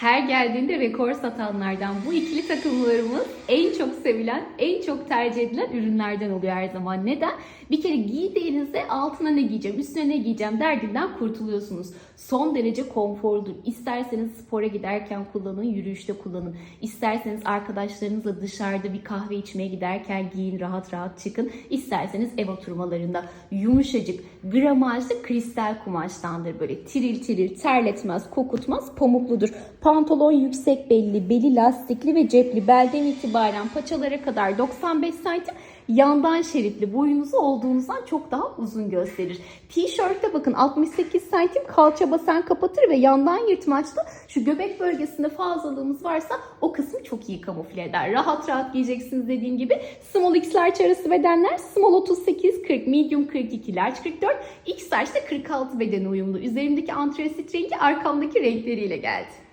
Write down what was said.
Her geldiğinde rekor satanlardan bu ikili takımlarımız en çok sevilen, en çok tercih edilen ürünlerden oluyor her zaman. Neden? Bir kere giydiğinizde altına ne giyeceğim, üstüne ne giyeceğim derdinden kurtuluyorsunuz. Son derece konforludur. İsterseniz spora giderken kullanın, yürüyüşte kullanın. İsterseniz arkadaşlarınızla dışarıda bir kahve içmeye giderken giyin, rahat rahat çıkın. İsterseniz ev oturmalarında yumuşacık, gramajlı kristal kumaştandır. Böyle tiril tiril, terletmez, kokutmaz, pamukludur. Pantolon yüksek belli, beli lastikli ve cepli. Belden itibaren paçalara kadar 95 santim. Yandan şeritli boyunuzu olduğunuzdan çok daha uzun gösterir. Tişörtte bakın 68 santim kalça basen kapatır ve yandan yırtmaçlı şu göbek bölgesinde fazlalığımız varsa o kısmı çok iyi kamufle eder. Rahat rahat giyeceksiniz dediğim gibi. Small X large bedenler small 38 40, medium 42, large 44, X large de 46 bedene uyumlu. Üzerimdeki antresit rengi arkamdaki renkleriyle geldi.